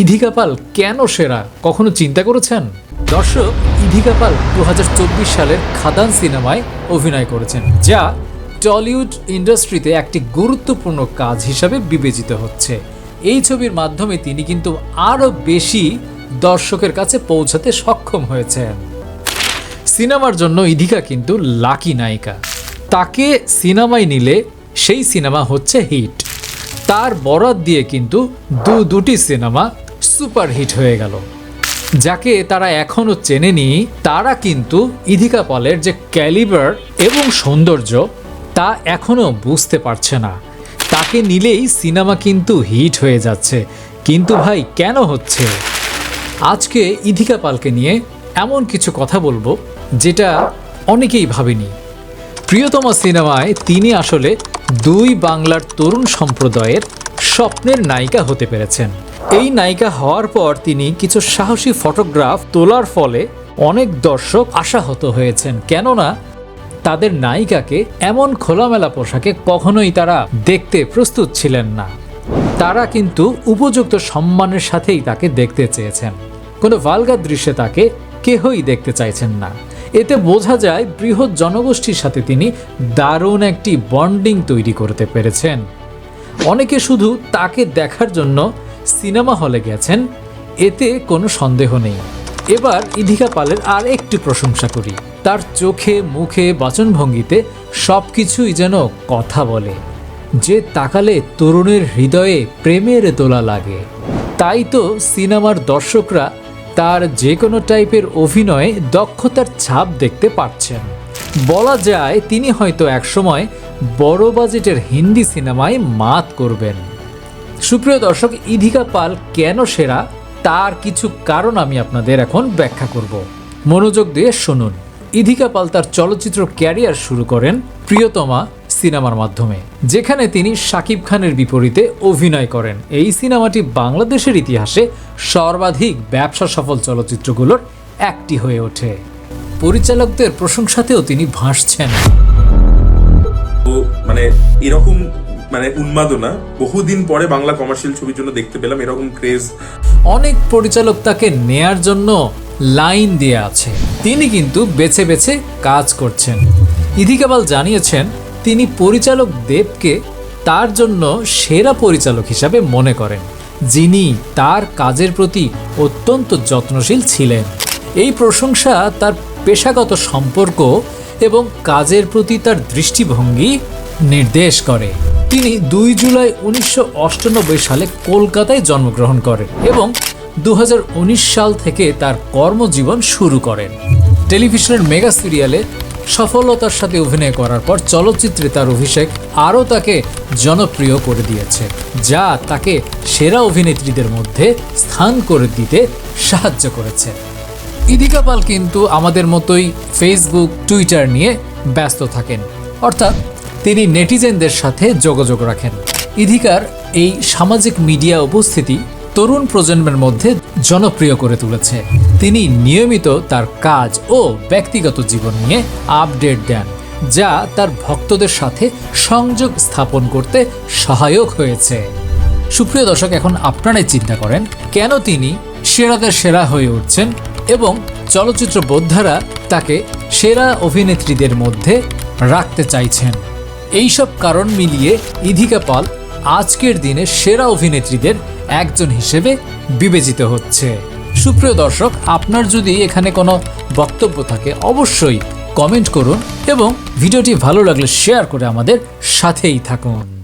ইধিকা পাল কেন সেরা? কখনো চিন্তা করেছেন? দর্শক, ইধিকা পাল দু সালের খাদান সিনেমায় অভিনয় করেছেন, যা টলিউড ইন্ডাস্ট্রিতে একটি গুরুত্বপূর্ণ কাজ হিসাবে বিবেচিত হচ্ছে। এই ছবির মাধ্যমে তিনি কিন্তু আরও বেশি দর্শকের কাছে পৌঁছাতে সক্ষম হয়েছেন। সিনেমার জন্য ইধিকা কিন্তু লাকি নায়িকা। তাকে সিনেমায় নিলে সেই সিনেমা হচ্ছে হিট। তার বরাত দিয়ে কিন্তু দু দুটি সিনেমা সুপার হিট হয়ে গেল। যাকে তারা এখনও চেনেনি, তারা কিন্তু ইধিকা পালের যে ক্যালিবার এবং সৌন্দর্য, তা এখনও বুঝতে পারছে না। তাকে নিলেই সিনেমা কিন্তু হিট হয়ে যাচ্ছে। কিন্তু ভাই, কেন হচ্ছে? আজকে ইধিকা পালকে নিয়ে এমন কিছু কথা বলব যেটা অনেকেই ভাবেনি। প্রিয়তমা সিনেমায় তিনি আসলে দুই বাংলার তরুণ সম্প্রদায়ের স্বপ্নের নায়িকা হতে পেরেছেন। এই নায়িকা হওয়ার পর তিনি কিছু সাহসী ফটোগ্রাফ তোলার ফলে অনেক দর্শক আশাহত হয়েছেন। কেননা তাদের নায়িকাকে এমন খোলামেলা পোশাকে কখনোই তারা দেখতে প্রস্তুত ছিলেন না। তারা কিন্তু উপযুক্ত সম্মানের সাথেই তাকে দেখতে চেয়েছেন। কোনো ভালগার দৃশ্যে তাকে কেহই দেখতে চাইছেন না। এতে বোঝা যায় বৃহৎ জনগোষ্ঠীর সাথে তিনি দারুণ একটি বন্ডিং তৈরি করতে পেরেছেন। অনেকে শুধু তাকে দেখার জন্য সিনেমা হলে গেছেন, এতে কোনো সন্দেহ নেই। এবার ইধিকা পালের আর একটু প্রশংসা করি। তার চোখে, মুখে, বাচনভঙ্গিতে সব কিছুই যেন কথা বলে, যে তাকালে তরুণের হৃদয়ে প্রেমের তোলা লাগে। তাই তো সিনেমার দর্শকরা তার যে কোনো টাইপের অভিনয়ে দক্ষতার ছাপ দেখতে পাচ্ছেন বলা যায় তিনি হয়তো একসময় বড় বাজেটের হিন্দি সিনেমায় মাত করবেন। সুপ্রিয় দর্শক, ইধিকা পাল কেন সেরা? তার কিছু কারণ আমি আপনাদের এখন ব্যাখ্যা করব। মনোযোগ দিয়ে শুনুন। ইধিকা পাল তার চলচ্চিত্র ক্যারিয়ার শুরু করেন প্রিয়তমা সিনেমার মাধ্যমে, যেখানে তিনি শাকিব খানের বিপরীতে অভিনয় করেন। এই সিনেমাটি বাংলাদেশের ইতিহাসে সর্বাধিক ব্যবসা সফল চলচ্চিত্রগুলোর একটি হয়ে ওঠে। পরিচালকদের প্রশংসাতেও তিনি ভাসছেন। এরকম মানে উন্মাদনা, বহুদিন পরে বাংলা কমার্শিয়াল ছবির জন্য দেখতে পেলাম এরকম ক্রেজ অনেক পরিচালক তাকে নেয়ার জন্য লাইন দিয়ে আছে। তিনি কিন্তু বেছে বেছে কাজ করছেন। ইধিকাবাল জানিয়েছেন, তিনি পরিচালক দেবকে তার জন্য সেরা পরিচালক হিসাবে মনে করেন, যিনি তার কাজের প্রতি অত্যন্ত যত্নশীল ছিলেন। এই প্রশংসা তার পেশাগত সম্পর্ক এবং কাজের প্রতি তার দৃষ্টিভঙ্গি নির্দেশ করে। তিনি দুই জুলাই উনিশশো সালে কলকাতায় জন্মগ্রহণ করেন এবং দু হাজার উনিশ সাল থেকে তার কর্মজীবন শুরু করেন। টেলিভিশনের মেগা সিরিয়ালে সফলতার সাথে অভিনয় করার পর চলচ্চিত্রে তার অভিষেক আরও তাকে জনপ্রিয় করে দিয়েছে, যা তাকে সেরা অভিনেত্রীদের মধ্যে স্থান করে দিতে সাহায্য করেছে। ইদিকা পাল কিন্তু আমাদের মতোই ফেসবুক টুইটার নিয়ে ব্যস্ত থাকেন। অর্থাৎ তিনি নেটিজেনদের সাথে যোগাযোগ রাখেন। ইধিকার এই সামাজিক মিডিয়া উপস্থিতি তরুণ প্রজন্মের মধ্যে জনপ্রিয় করে তুলেছে। তিনি নিয়মিত তার কাজ ও ব্যক্তিগত জীবন নিয়ে আপডেট দেন, যা তার ভক্তদের সাথে সংযোগ স্থাপন করতে সহায়ক হয়েছে। সুপ্রিয় দর্শক, এখন আপনারাই চিন্তা করেন, কেন তিনি সেরাদের সেরা হয়ে উঠছেন এবং চলচ্চিত্র বোদ্ধারা তাকে সেরা অভিনেত্রীদের মধ্যে রাখতে চাইছেন? এইসব কারণ মিলিয়ে ইধিকা পাল আজকের দিনে সেরা অভিনেত্রীদের একজন হিসেবে বিবেচিত হচ্ছে। সুপ্রিয় দর্শক, আপনার যদি এখানে কোনো বক্তব্য থাকে, অবশ্যই কমেন্ট করুন এবং ভিডিওটি ভালো লাগলে শেয়ার করে আমাদের সাথেই থাকুন।